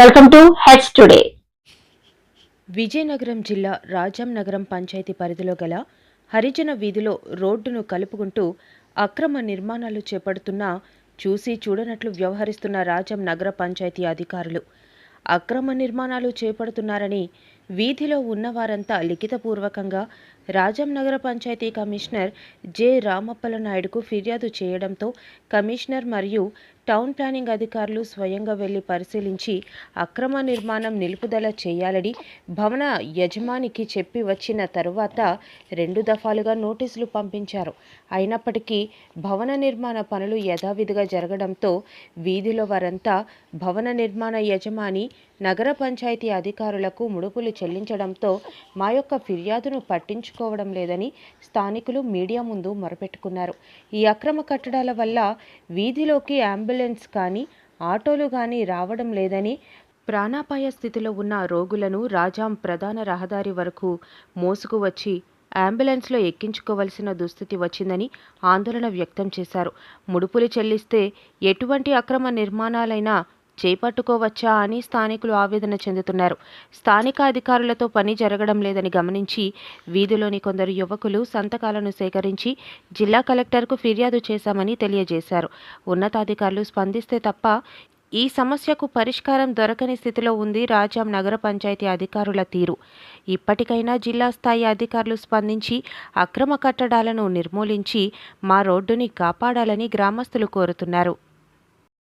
Welcome to H today. Vizianagaram జిల్లా రాజాం నగరం పంచాయతీ పరిధిలో గల హరిజన వీధిలో రోడ్డును కలుపుకుంటూ అక్రమ నిర్మాణాలు చేపడుతున్న చూసి చూడనట్లు వ్యవహరిస్తున్న రాజాం నగర పంచాయతీ అధికారులు. అక్రమ నిర్మాణాలు చేపడుతున్నారని వీధిలో ఉన్నవారంతా లిఖితపూర్వకంగా రాజం నగర పంచాయతీ కమిషనర్ జె రామప్పల నాయుడుకు ఫిర్యాదు చేయడంతో కమిషనర్ మరియు టౌన్ ప్లానింగ్ అధికారులు స్వయంగా వెళ్ళి పరిశీలించి అక్రమ నిర్మాణం నిలుపుదల చేయాలని భవన యజమానికి చెప్పి వచ్చిన తరువాత రెండు దఫాలుగా నోటీసులు పంపించారు. అయినప్పటికీ భవన నిర్మాణ పనులు యథావిధిగా జరగడంతో వీధిలో వారంతా భవన నిర్మాణ యజమాని నగర పంచాయతీ అధికారులకు ముడుపులు చెల్లించడంతో మా యొక్క ఫిర్యాదును పట్టించుకోవడం లేదని స్థానికులు మీడియా ముందు మొరపెట్టుకున్నారు. ఈ అక్రమ కట్టడాల వల్ల వీధిలోకి అంబులెన్స్ కానీ ఆటోలు కానీ రావడం లేదని ప్రాణాపాయ స్థితిలో ఉన్న రోగులను రాజాం ప్రధాన రహదారి వరకు మోసుకు వచ్చి అంబులెన్స్లో ఎక్కించుకోవలసిన దుస్థితి వచ్చిందని ఆందోళన వ్యక్తం చేశారు. ముడుపులు చెల్లిస్తే ఎటువంటి అక్రమ నిర్మాణాలైనా చేపట్టుకోవచ్చా అని స్థానికులు ఆవేదన చెందుతున్నారు. స్థానిక అధికారులతో పని జరగడం లేదని గమనించి వీధిలోని కొందరు యువకులు సంతకాలను సేకరించి జిల్లా కలెక్టర్కు ఫిర్యాదు చేశామని తెలియజేశారు. ఉన్నతాధికారులు స్పందిస్తే తప్ప ఈ సమస్యకు పరిష్కారం దొరకని స్థితిలో ఉంది రాజాం నగర పంచాయతీ అధికారుల తీరు. ఇప్పటికైనా జిల్లా స్థాయి అధికారులు స్పందించి అక్రమ కట్టడాలను నిర్మూలించి మా రోడ్డుని కాపాడాలని గ్రామస్తులు కోరుతున్నారు.